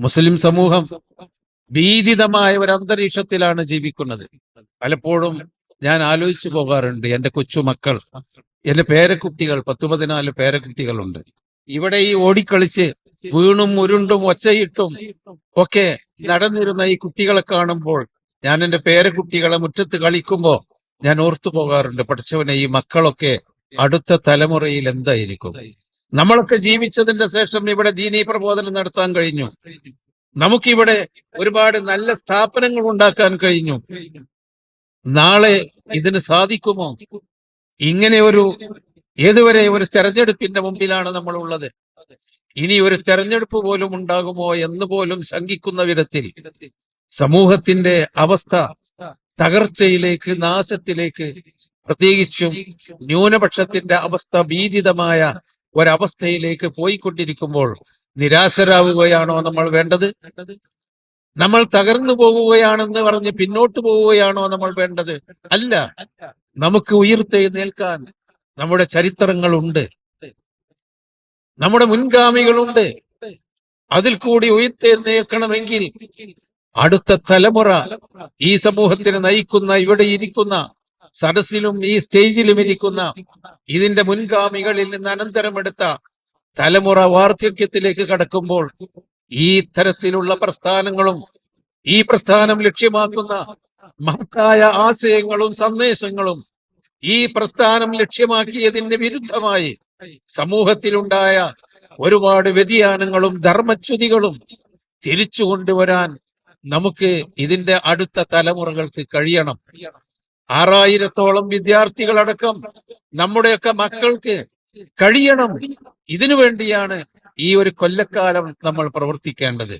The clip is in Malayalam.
മുസ്ലിം സമൂഹം ഭീതിതമായ ഒരു അന്തരീക്ഷത്തിലാണ് ജീവിക്കുന്നത്. പലപ്പോഴും ഞാൻ ആലോചിച്ചു പോകാറുണ്ട്. എന്റെ കൊച്ചുമക്കൾ എന്റെ പേരക്കുട്ടികൾ പത്തു പതിനാല് പേരക്കുട്ടികളുണ്ട്. ഇവിടെ ഈ ഓടിക്കളിച്ച് വീണും ഉരുണ്ടും ഒച്ചയിട്ടും ഒക്കെ നടന്നിരുന്ന ഈ കുട്ടികളെ കാണുമ്പോൾ ഞാൻ എന്റെ പേരക്കുട്ടികളെ മുറ്റത്ത് കളിക്കുമ്പോ ഞാൻ ഓർത്തു പോകാറുണ്ട്. പഠിച്ചവനെ ഈ മക്കളൊക്കെ അടുത്ത തലമുറയിൽ എന്തായിരിക്കും? നമ്മളൊക്കെ ജീവിച്ചതിന്റെ ശേഷം ഇവിടെ ദീനീ പ്രബോധനം നടത്താൻ കഴിഞ്ഞു. നമുക്കിവിടെ ഒരുപാട് നല്ല സ്ഥാപനങ്ങൾ ഉണ്ടാക്കാൻ കഴിഞ്ഞു. നാളെ ഇതിന് സാധിക്കുമോ? ഇങ്ങനെ ഒരു ഏതുവരെ ഒരു തെരഞ്ഞെടുപ്പിന്റെ മുമ്പിലാണ് നമ്മൾ ഉള്ളത് ഇനി ഒരു തെരഞ്ഞെടുപ്പ് പോലും ഉണ്ടാകുമോ എന്ന് പോലും ശങ്കിക്കുന്ന വിധത്തിൽ സമൂഹത്തിന്റെ അവസ്ഥ തകർച്ചയിലേക്ക് നാശത്തിലേക്ക് പ്രത്യേകിച്ചും ന്യൂനപക്ഷത്തിന്റെ അവസ്ഥ ഭീതിതമായ ഒരവസ്ഥയിലേക്ക് പോയിക്കൊണ്ടിരിക്കുമ്പോൾ നിരാശരാവുകയാണോ നമ്മൾ വേണ്ടത്? നമ്മൾ തകർന്നു പോകുകയാണെന്ന് പറഞ്ഞ് പിന്നോട്ട് പോവുകയാണോ നമ്മൾ വേണ്ടത്? അല്ല. നമുക്ക് ഉയർത്തെഴുന്നേൽക്കാൻ നമ്മുടെ ചരിത്രങ്ങളുണ്ട്. നമ്മുടെ മുൻഗാമികളുണ്ട്. അതിൽ കൂടി ഉയർത്തെഴുന്നേൽക്കണമെങ്കിൽ അടുത്ത തലമുറ ഈ സമൂഹത്തിന് നയിക്കുന്ന ഇവിടെ ഇരിക്കുന്ന സദസ്സിലും ഈ സ്റ്റേജിലും ഇരിക്കുന്ന ഇതിന്റെ മുൻഗാമികളിൽ നിന്ന് അനന്തരമെടുത്ത തലമുറ വാർദ്ധക്യത്തിലേക്ക് കടക്കുമ്പോൾ ഈ തരത്തിലുള്ള പ്രസ്ഥാനങ്ങളും ഈ പ്രസ്ഥാനം ലക്ഷ്യമാക്കുന്ന മഹത്തായ ആശയങ്ങളും സന്ദേശങ്ങളും ഈ പ്രസ്ഥാനം ലക്ഷ്യമാക്കിയതിന് വിരുദ്ധമായി സമൂഹത്തിലുണ്ടായ ഒരുപാട് വ്യതിയാനങ്ങളും ധർമ്മച്യുതികളും തിരിച്ചു കൊണ്ടുവരാൻ നമുക്ക് ഇതിന്റെ അടുത്ത തലമുറകൾക്ക് കഴിയണം. ആറായിരത്തോളം വിദ്യാർത്ഥികളടക്കം നമ്മുടെയൊക്കെ മക്കൾക്ക് കഴിയണം. ഇതിനു വേണ്ടിയാണ് ഈ ഒരു കൊല്ലക്കാലം നമ്മൾ പ്രവർത്തിക്കേണ്ടത്.